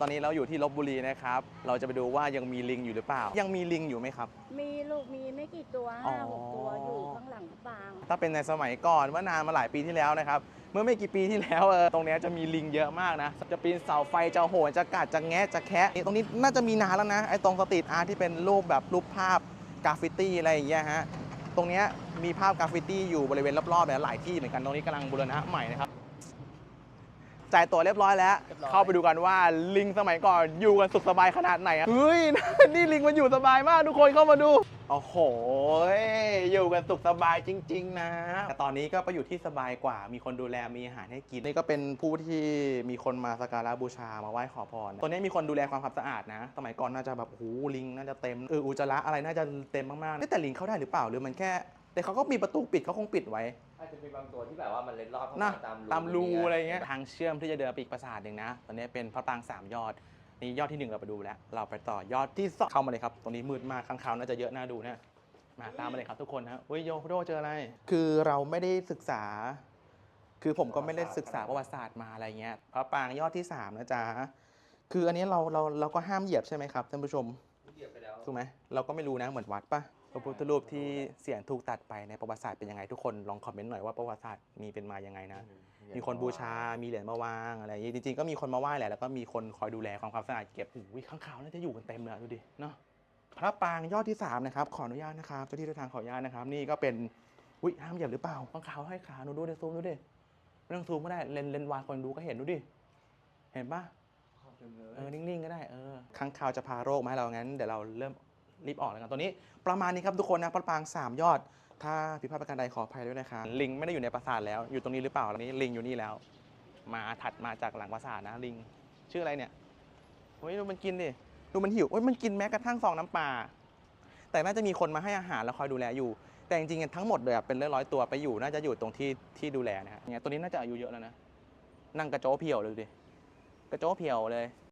ตอนนี้เราอยู่ที่ลบบุรีนะครับ เราจะไปดูว่ายังมีลิงอยู่หรือเปล่า ยังมีลิงอยู่ไหมครับ มีลูกมีไม่กี่ตัวอ๋อห้าหกตัวอยู่ข้างหลังปาง ถ้าเป็นในสมัยก่อนเมื่อนานมาหลายปีที่แล้วนะครับ เมื่อไม่กี่ปีที่แล้วเออตรงเนี้ยจะมีลิงเยอะมากนะ จะปีนเสาไฟจะโหนจะกัดจะแงะจะแคะนี่ตรงนี้น่าจะมีนานแล้วนะไอ้ตรงสตรีทอาร์ตที่เป็นรูปแบบรูปภาพกราฟฟิตี้อะไรอย่างเงี้ยฮะ ตรงเนี้ยมีภาพกราฟฟิตี้อยู่บริเวณรอบๆเนี่ยหลายที่เหมือนกันตรงนี้กำลังบูรณะใหม่นะครับ จ่ายตั๋วเรียบร้อยแล้ว เรียบร้อย เข้าไปดูกันว่าลิงสมัยก่อนอยู่กันสุขสบายขนาดไหนอะเฮ้ย นี่ลิงมันอยู่สบายมากทุกคนเข้ามาดูโอ้โหอยู่กันสุขสบายจริง ๆ นะ แต่ตอนนี้ก็ไปอยู่ที่สบายกว่า มีคนดูแลมีอาหารให้กินนี่ก็เป็นผู้ที่มีคนมาสักการะบูชามาไหว้ขอพรตัวนี้มีคนดูแลความสะอาดนะ สมัยก่อนน่าจะแบบโอ้โหลิงน่าจะเต็มเอออุจจาระอะไรน่าจะเต็มมากๆเอ๊ะแต่ลิงเข้าได้หรือเปล่าหรือมันแค่ แต่เขาก็มีประตูปิดเขาคงปิดไว้ อาจจะมีบางตัวที่แบบว่ามันเล็ดลอดเข้านะมาตามรูตามรูอะไรเงี้ยทางเชื่อมที่จะเดินไปอีกปราสาทหนึ่งนะ ตอนนี้เป็นพระปรางสามยอด นี่ยอดที่หนึ่งเราไปดูแล้ว เราไปต่อยอดที่สองเข้ามาเลยครับ ตรงนี้มืดมากข้างคาวน่าจะเยอะน่าดูนะมาตามมาเลยครับทุกคนนะเฮ้ยโยโดเจออะไร คือเราไม่ได้ศึกษา คือผมก็ไม่ได้ศึกษาประวัติศาสตร์มาอะไรเงี้ย พระปรางยอดที่สามนะจ๊ะ คืออันนี้เราเราเราก็ห้ามเหยียบใช่ไหมครับท่านผู้ชมเหยียบไปแล้วถูกไหมเราก็ไม่รู้นะเหมือนวัดปะพ ระพุทธรูปที่เสียงถูกตัดไปในประวัติศาสตร์เป็นยังไงทุกคนลองคอมเมนต์หน่อยว่าประวัติศาสตร์มีเป็นมายังไงนะ มีคนบูชา มีเหรียญมาวางอะไรอย่างงี้จริงๆก็มีคนมาไหว้แหละแล้วก็มีคนคอยดูแลความความสะอาดเก็บอุ้ยข้างขาวน่าจะอยู่กันเต็มเลยอะดูดิเนาะพระปรางยอดที่3นะครับขออนุญาตนะครับเจ้าที่เจ้าทางขออนุญาตนะครับ นี่ก็เป็นอุ้ยห้ามเหยียบหรือเปล่าข้างขาวให้ขาหนูดูดิซูมดูดิไม่ต้องซูมก็ได้เลนเลนวายคนดูก็เห็นดูดิเห็นปะเออนิ่งๆก็ได้เออข้างข่าวจะพาโรคมาให้เรางั้นเดี๋ยวเราเริ่ม รีบออกแล้วกันตัวนี้ ประมาณนี้ครับทุกคนนะพระปางสามยอด ถ้าผิดพลาดประการใดขออภัยด้วยนะครับลิงไม่ได้อยู่ในปราสาทแล้วอยู่ตรงนี้หรือเปล่าอันนี้ลิงอยู่นี่แล้ว มาถัดมาจากหลังปราสาทนะลิง ชื่ออะไรเนี่ยเฮ้ยดูมันกินดิดูมันหิวเฮ้ยมันกินแม้กระทั่งฟองน้ำปลาแต่น่าจะมีคนมาให้อาหารแล้วคอยดูแลอยู่ แต่จริงๆทั้งหมดเลยเป็นร้อยๆตัวไปอยู่น่าจะอยู่ตรงที่ที่ดูแลนะฮะเนี่ยตัวนี้น่าจะอายุเยอะแล้วนะนั่งกระโจเพียวเลยดูดิกระโจเพียวเลย